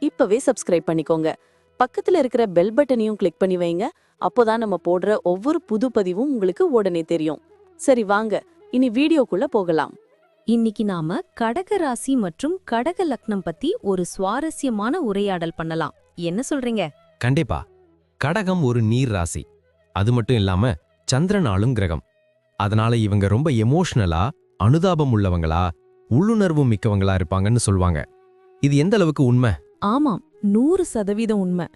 இப்பவே சப்ஸ்கிரைப் பண்ணிக்கோங்க. பக்கத்துல இருக்கிற பெல் பட்டனையும் கிளிக் பண்ணி வைங்க. அப்போதான் நம்ம போடுற ஒவ்வொரு புது பதிவும் உங்களுக்கு உடனே தெரியும். சரி வாங்க. இனி வீடியோக்குள்ள போகலாம். இன்னைக்கு நாம கடக ராசி மற்றும் கடக லக்னம் பத்தி ஒரு சுவாரஸ்யமான உரையாடல் பண்ணலாம். என்ன சொல்றீங்க? கண்டிப்பா. கடகம் ஒரு நீர் ராசி. அது மட்டும் இல்லாம சந்திரன் ஆளும் கிரகம். அதனால இவங்க ரொம்ப எமோஷனலா அனுதாபம் உள்ளவங்களா உள்ளுணர்வு மிக்கவங்களா இருப்பாங்கன்னு சொல்லுவாங்க இது எந்த அளவுக்கு உண்மை? ஆமாம் நூறு சதவீதம் உண்மை.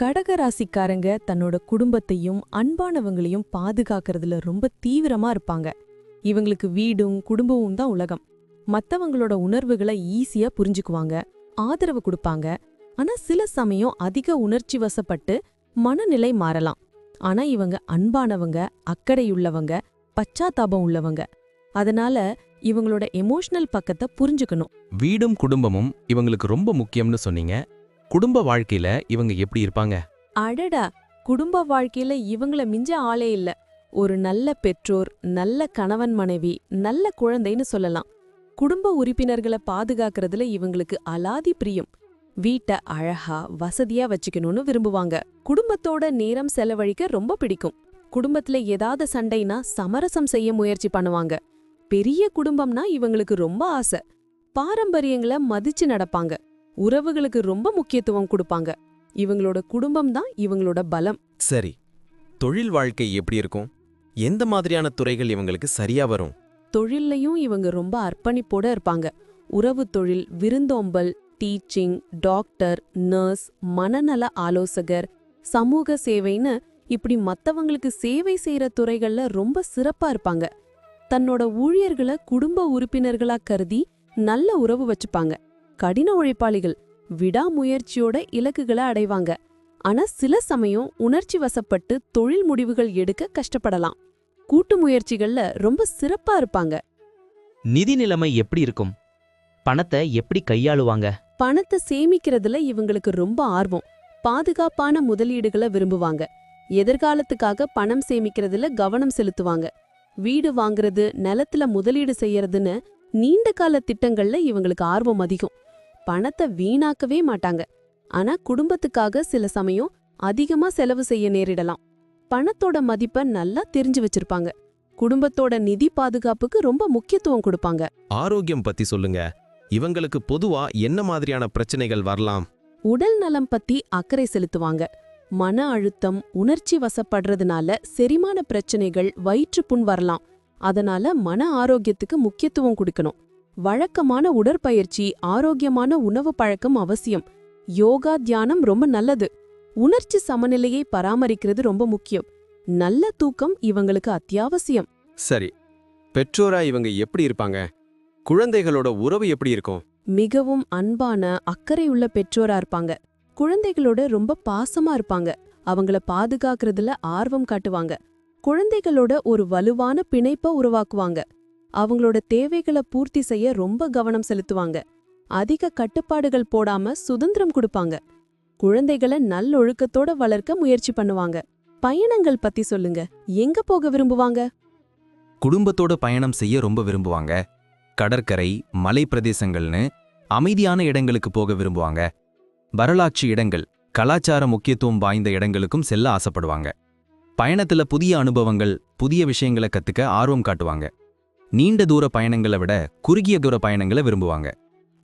கடக ராசிக்காரங்க தன்னோட குடும்பத்தையும் அன்பானவங்களையும் பாதுகாக்கிறதுல ரொம்ப தீவிரமா இருப்பாங்க. இவங்களுக்கு வீடும் குடும்பமும் தான் உலகம். மத்தவங்களோட உணர்வுகளை ஈஸியா புரிஞ்சுக்குவாங்க ஆதரவு கொடுப்பாங்க. ஆனா சில சமயம் அதிக உணர்ச்சி வசப்பட்டு மனநிலை மாறலாம். ஆனா இவங்க அன்பானவங்க அக்கறையுள்ளவங்க பச்சாத்தாபம் உள்ளவங்க. அதனால இவங்களோட எமோஷனல் பக்கத்தை புரிஞ்சுக்கணும். வீடும் குடும்பமும் இவங்களுக்கு ரொம்ப முக்கியம்னு சொன்னீங்க. குடும்ப வாழ்க்கையில இவங்க எப்படி இருப்பாங்க? அடடா! குடும்ப வாழ்க்கையில இவங்கள மிஞ்ச ஆளே இல்ல. ஒரு நல்ல பெற்றோர் நல்ல கணவன் மனைவி நல்ல குழந்தைன்னு சொல்லலாம். குடும்ப உறுப்பினர்களை பாதுகாக்கறதுல இவங்களுக்கு அலாதி பிரியம். வீட்டை அழகா வசதியா வச்சுக்கணும்னு விரும்புவாங்க. குடும்பத்தோட நேரம் செலவழிக்க ரொம்ப பிடிக்கும். குடும்பத்துல ஏதாவது சண்டைனா சமரசம் செய்ய முயற்சி பண்ணுவாங்க. பெரிய குடும்பம்னா இவங்களுக்கு ரொம்ப ஆசை. பாரம்பரியங்களை மதிச்சு நடப்பாங்க. உறவுகளுக்கு ரொம்ப முக்கியத்துவம் கொடுப்பாங்க. இவங்களோட குடும்பம் தான் இவங்களோட பலம். சரி தொழில் வாழ்க்கை எப்படி இருக்கும்? எந்த மாதிரியான துறைகள் இவங்களுக்கு சரியா வரும்? தொழில்லையும் இவங்க ரொம்ப அர்ப்பணிப்போட இருப்பாங்க. உறவு தொழில் விருந்தோம்பல் டீச்சிங் டாக்டர் நர்ஸ் மனநல ஆலோசகர் சமூக சேவைன்னு இப்படி மத்தவங்களுக்கு சேவை செய்யற துறைகள்ல ரொம்ப சிறப்பா இருப்பாங்க. தன்னோட ஊழியர்களை குடும்ப உறுப்பினர்களா கருதி நல்ல உறவு வச்சுப்பாங்க. கடின உழைப்பாளிகள் விடாமுயற்சியோட இலக்குகளை அடைவாங்க. ஆனா சில சமயம் உணர்ச்சி வசப்பட்டு தொழில் முடிவுகள் எடுக்க கஷ்டப்படலாம். கூட்டு முயற்சிகள்ல ரொம்ப சிறப்பா இருப்பாங்க. நிதி நிலைமை எப்படி இருக்கும்? பணத்தை எப்படி கையாளுவாங்க? பணத்தை சேமிக்கிறதுல இவங்களுக்கு ரொம்ப ஆர்வம். பாதுகாப்பான முதலீடுகளை விரும்புவாங்க. எதிர்காலத்துக்காக பணம் சேமிக்கிறதுல கவனம் செலுத்துவாங்க. வீடு வாங்குறது நிலத்துல முதலீடு செய்யறதுன்னு நீண்ட கால திட்டங்கள்ல இவங்களுக்கு ஆர்வம் அதிகம். பணத்தை வீணாக்கவே மாட்டாங்க. ஆனா குடும்பத்துக்காக சில சமயம் அதிகமா செலவு செய்ய நேரிடலாம். பணத்தோட மதிப்பை நல்லா தெரிஞ்சு வச்சிருப்பாங்க. குடும்பத்தோட நிதி பாதுகாப்புக்கு ரொம்ப முக்கியத்துவம் கொடுப்பாங்க. ஆரோக்கியம் பத்தி சொல்லுங்க. இவங்களுக்கு பொதுவா என்ன மாதிரியான பிரச்சனைகள் வரலாம்? உடல் நலம் பத்தி அக்கறை செலுத்துவாங்க. மன அழுத்தம் உணர்ச்சி வசப்படுறதுனால செரிமான பிரச்சனைகள் வயிற்றுப்புண் வரலாம். அதனால மன ஆரோக்கியத்துக்கு முக்கியத்துவம் கொடுக்கணும். வழக்கமான உடற்பயிற்சி ஆரோக்கியமான உணவு பழக்கம் அவசியம். யோகா தியானம் ரொம்ப நல்லது. உணர்ச்சி சமநிலையை பராமரிக்கிறது ரொம்ப முக்கியம். நல்ல தூக்கம் இவங்களுக்கு அத்தியாவசியம். சரி. பெற்றோரா இவங்க எப்படி இருப்பாங்க? குழந்தைகளோட உறவு எப்படி இருக்கும்? மிகவும் அன்பான அக்கறையுள்ள பெற்றோரா இருப்பாங்க. குழந்தைகளோட ரொம்ப பாசமா இருப்பாங்க. அவங்கள பாதுகாக்கறதுல ஆர்வம் காட்டுவாங்க. குழந்தைகளோட ஒரு வலுவான பிணைப்ப உருவாக்குவாங்க. அவங்களோட தேவைகளை பூர்த்தி செய்ய ரொம்ப கவனம் செலுத்துவாங்க. அதிக கட்டுப்பாடுகள் போடாம சுதந்திரம் கொடுப்பாங்க. குழந்தைகளை நல்லொழுக்கத்தோட வளர்க்க முயற்சி பண்ணுவாங்க. பயணங்கள் பத்தி சொல்லுங்க. எங்க போக விரும்புவாங்க? குடும்பத்தோட பயணம் செய்ய ரொம்ப விரும்புவாங்க. கடற்கரை மலை பிரதேசங்கள்னு அமைதியான இடங்களுக்கு போக விரும்புவாங்க. வரலாற்று இடங்கள் கலாச்சார முக்கியத்துவம் வாய்ந்த இடங்களுக்கும் செல்ல ஆசைப்படுவாங்க. பயணத்துல புதிய அனுபவங்கள் புதிய விஷயங்களை கத்துக்க ஆர்வம் காட்டுவாங்க. நீண்ட தூர பயணங்களை விட குறுகிய தூர பயணங்களை விரும்புவாங்க.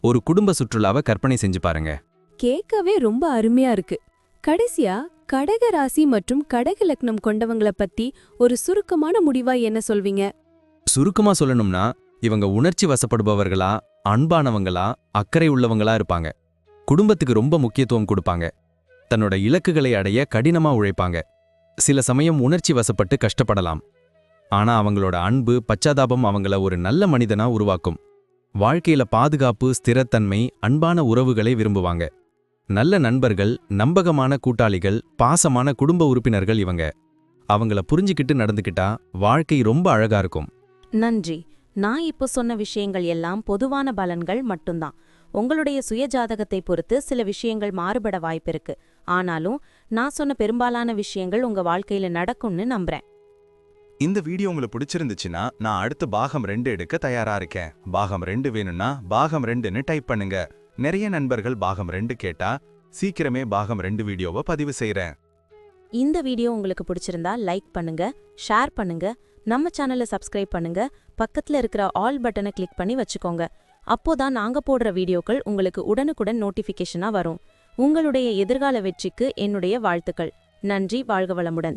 ஒரு குடும்ப சுற்றுலாவை கற்பனை செஞ்சு பாருங்க. கேட்கவே ரொம்ப அருமையா இருக்கு. கடைசியா கடக ராசி மற்றும் கடக லக்னம் கொண்டவங்கள பத்தி ஒரு சுருக்கமான முடிவா என்ன சொல்வீங்க? சுருக்கமா சொல்லணும்னா இவங்க உணர்ச்சி வசப்படுபவர்களா அன்பானவங்களா அக்கறை உள்ளவங்களா இருப்பாங்க. குடும்பத்துக்கு ரொம்ப முக்கியத்துவம் கொடுப்பாங்க. தன்னோட இலக்குகளை அடைய கடினமா உழைப்பாங்க. சில சமயம் உணர்ச்சி வசப்பட்டு கஷ்டப்படலாம். ஆனா அவங்களோட அன்பு பச்சாதாபம் அவங்கள ஒரு நல்ல மனிதனா உருவாக்கும். வாழ்க்கையில பாதுகாப்பு ஸ்திரத்தன்மை அன்பான உறவுகளை விரும்புவாங்க. நல்ல நண்பர்கள் நம்பகமான கூட்டாளிகள் பாசமான குடும்ப உறுப்பினர்கள் இவங்க. அவங்கள புரிஞ்சுக்கிட்டு நடந்துக்கிட்டா வாழ்க்கை ரொம்ப அழகா இருக்கும். நன்றி. நான் இப்போ சொன்ன விஷயங்கள் எல்லாம் பொதுவான பலன்கள் மட்டும்தான். உங்களுடைய சுய ஜாதகத்தை பொறுத்து சில விஷயங்கள் மாறுபட வாய்ப்பிருக்கு ஆனாலும் நான் சொன்ன பெரும்பாலான விஷயங்கள் உங்க வாழ்க்கையில நடக்கும்னு நம்புறேன். இந்த வீடியோ உங்களுக்கு பிடிச்சிருந்துச்சுன்னா நான் அடுத்து பாகம் ரெண்டு எடுக்க தயாரா இருக்கேன். பாகம் ரெண்டு வேணும்னா பாகம் ரெண்டுன்னு டைப் பண்ணுங்க. நிறைய நண்பர்கள் பாகம் ரெண்டு கேட்டா சீக்கிரமே பாகம் ரெண்டு வீடியோவை பதிவு செய்றேன். இந்த வீடியோ உங்களுக்கு பிடிச்சிருந்தா லைக் பண்ணுங்க ஷேர் பண்ணுங்க நம்ம சேனலை சப்ஸ்கிரைப் பண்ணுங்க பக்கத்துல இருக்கிற ஆல் பட்டனை கிளிக் பண்ணி வச்சுக்கோங்க. அப்போதான் நாங்க போடுற வீடியோக்கள் உங்களுக்கு உடனுக்குடன் நோட்டிஃபிகேஷனா வரும். உங்களுடைய எதிர்கால வெற்றிக்கு என்னுடைய வாழ்த்துக்கள். நன்றி வாழ்க வளமுடன்.